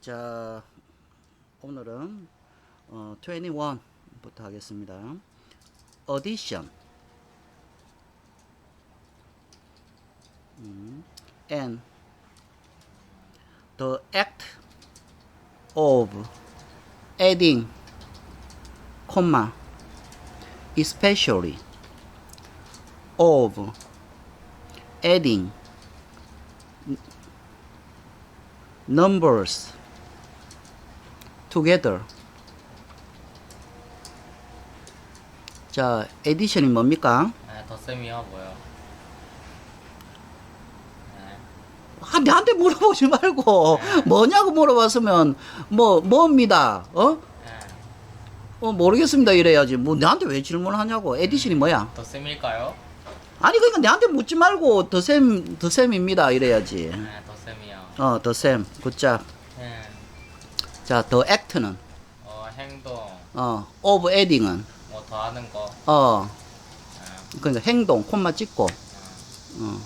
자, 오늘은 어, 21부터 하겠습니다. Audition. 음, and the act of adding, comma, especially of adding numbers together. 자, 에디션이 뭡니까? 네, 덧셈이요 뭐요? 네, 아, 내한테 물어보지 말고 뭐냐고 물어봤으면 뭐 뭡니다. 어? 네. 어 모르겠습니다 이래야지. 뭐 내한테 왜 질문하냐고. 에디션이 뭐야? 덧셈일까요? 아니 그러니까 내한테 묻지 말고 더셈 더셈입니다 이래야지. 네, 덧셈이요. 어, 더셈. 굿자. 네, 자, 더 액트는 어 행동, 어, 오브 에딩은 뭐 더하는 거. 어, 네, 그러니까 행동 콤마 찍고 어.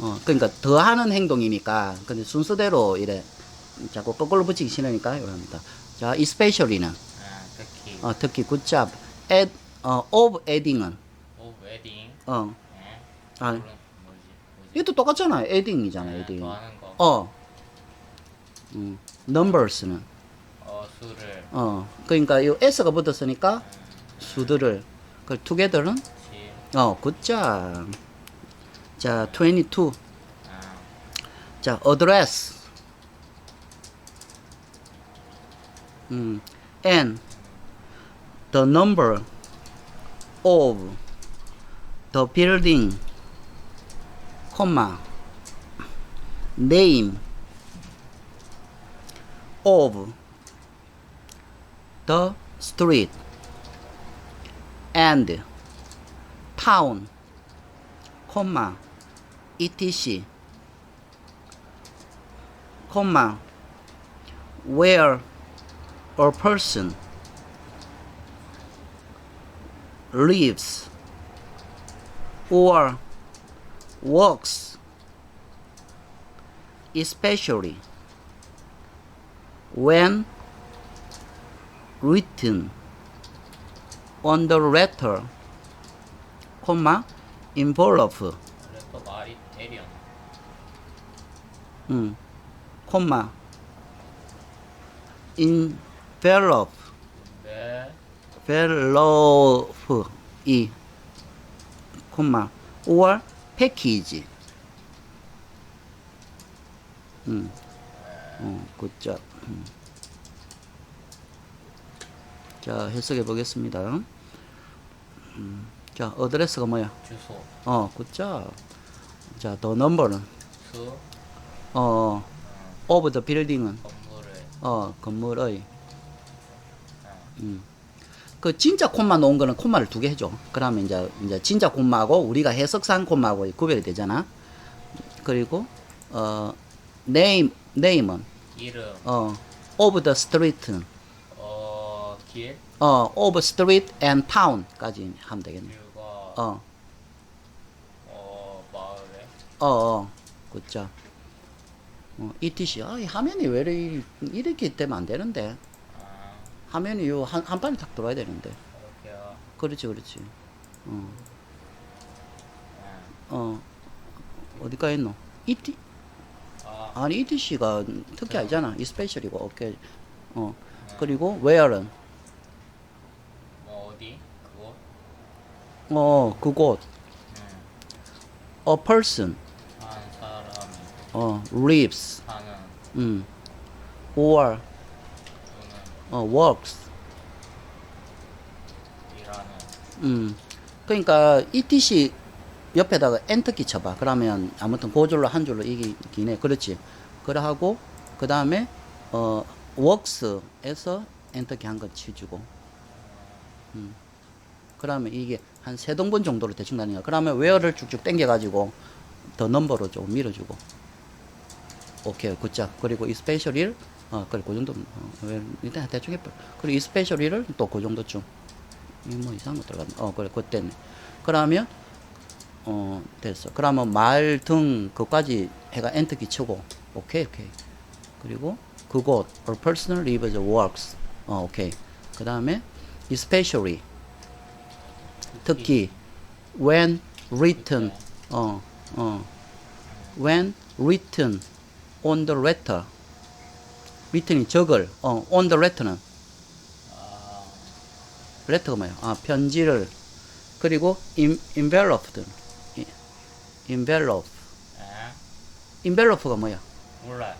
어, 그러니까 더 하는 행동이니까 근데 순서대로 이래 자꾸 거꾸로 붙이기 싫으니까 이거 합니다. 자, especially는 네, 특히 어, 특히 굿잡 add 어, of adding은 오브 웨딩. 어, 네, 아, 뭐지? 뭐지? 이것도 똑같잖아. adding이잖아, 네, adding. 더하는 거. 어. 음, numbers는 어 수를. 어. 그러니까 이 s가 붙었으니까 수들을 그 together는 칠. 어, 굿잡. 자, 22. 아, 자, address. 음, and the number of the building, comma, name of the street and town, comma, etc. comma, where a person lives or works, especially when written on the letter, comma, envelope, 또 말이 대련. 음, 콤마, envelope, 네, envelope, 이, 콤마, or package. 음, 어, 굿잡. 음. 자, 해석해 보겠습니다. 음, 자, 어드레스가 뭐야? 주소, 어, 굿잡. 자, 더 넘버는? 수, 어, of the building은? 건물을. 어, 건물의. 아, 음. 그 진짜 콤마 놓은 거는 콤마를 두 개 해줘. 그러면 이제 이제 진짜 콤마하고 우리가 해석상 콤마하고 구별이 되잖아. 그리고 어 name name은 이름, 어 of the street는 어 길, 어 of street and town까지 하면 되겠네. 그리고 어어 마을에. 어, 어, 굿자. 어, etc. 아, 이 화면이 왜 이래, 이렇게 되면 안 되는데. 아, 화면이 요 한, 한 판이 딱 들어와야 되는데. 이렇게요. 그렇지, 그렇지. 어, 아, 어, 어디까지 했노? ET? 아, 아니, ETC가 특히 아니잖아. 이 스페셜이고, 오케이. 어, 그리고 where는, 뭐 어디? 그곳? 어, 그곳. 음, a person, 한 사람이 어, lives, 사는 음, or, 어, works. 일하는 음. 그러니까 ETC 옆에다가 엔터키 쳐봐. 그러면 아무튼 고줄로 한 줄로 이기긴 해. 그렇지. 그래 하고 그 다음에 어 works에서 엔터키 한 거 치주고. 음. 그러면 이게 한 세 동분 정도로 대충 거야. 그러면 웨어를 쭉쭉 당겨가지고 더 넘버로 좀 밀어주고. 오케이, 굿자. 그리고 이 스페셜을 어, 그래, 그 정도. 어, 왜, 일단 대충 해봐. 그리고 이 스페셜을 또 그 정도쯤. 이뭐 이상한 거 들어갔네. 어, 그래, 그때네. 그러면, 어, 됐어. 그러면 말 등, 그까지 해가 엔터키 치고, 오케이, 오케이. 그리고 그곳 or person lives or works. 어, 오케이. 그 다음에 especially 특히 when written 어, 어, when written on the letter written이 적을 어, on the letter는 아, letter가 뭐야? 아, 편지를 그리고 in, enveloped 이- envelope 에? envelope가 뭐야? 몰라요.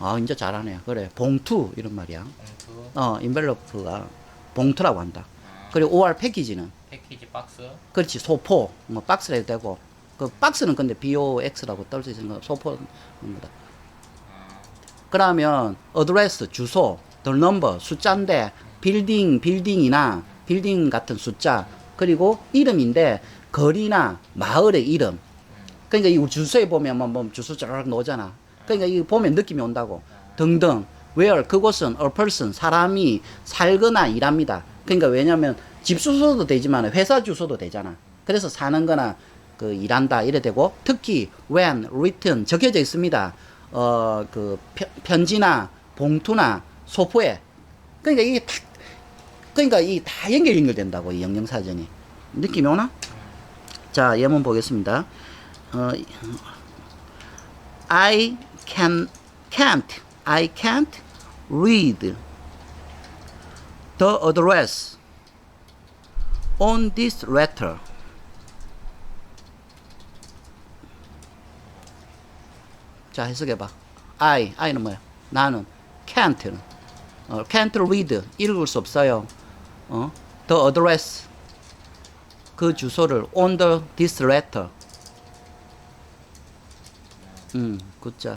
아, 이제 잘하네. 그래. 봉투 이런 말이야. 봉투, 어, envelope가 봉투라고 한다. 아, 그리고 OR 패키지는 패키지 박스, 그렇지 소포 뭐 박스라 해도 되고 그 박스는 근데 BOX라고 떨 수 있는 거 소포인 거다. 아, 그러면 어드레스 주소 더 넘버 숫자인데 빌딩 빌딩이나 빌딩 같은 숫자 그리고 이름인데 거리나 마을의 이름 그러니까 이 주소에 보면 뭐, 뭐 주소 쫙 나오잖아. 그러니까 이 보면 느낌이 온다고. 등등. Where 그곳은 a person 사람이 살거나 일합니다. 그러니까 왜냐면 집 주소도 되지만 회사 주소도 되잖아. 그래서 사는 거나 그 일한다 이래 되고 특히 when written 적혀져 있습니다. 어 그 편지나 봉투나 소포에. 그러니까 이게 탁 그러니까 이 다 연결 연결된다고 이 영영 사전이. 느낌이 오나? 자 예문 보겠습니다. 어, I can can't I can't read the address on this letter. 자 해석해봐. I I는 뭐야? 나는 can't 어, can't read 읽을 수 없어요. 어? The address 그 주소를 on the this letter. 음, 굿자.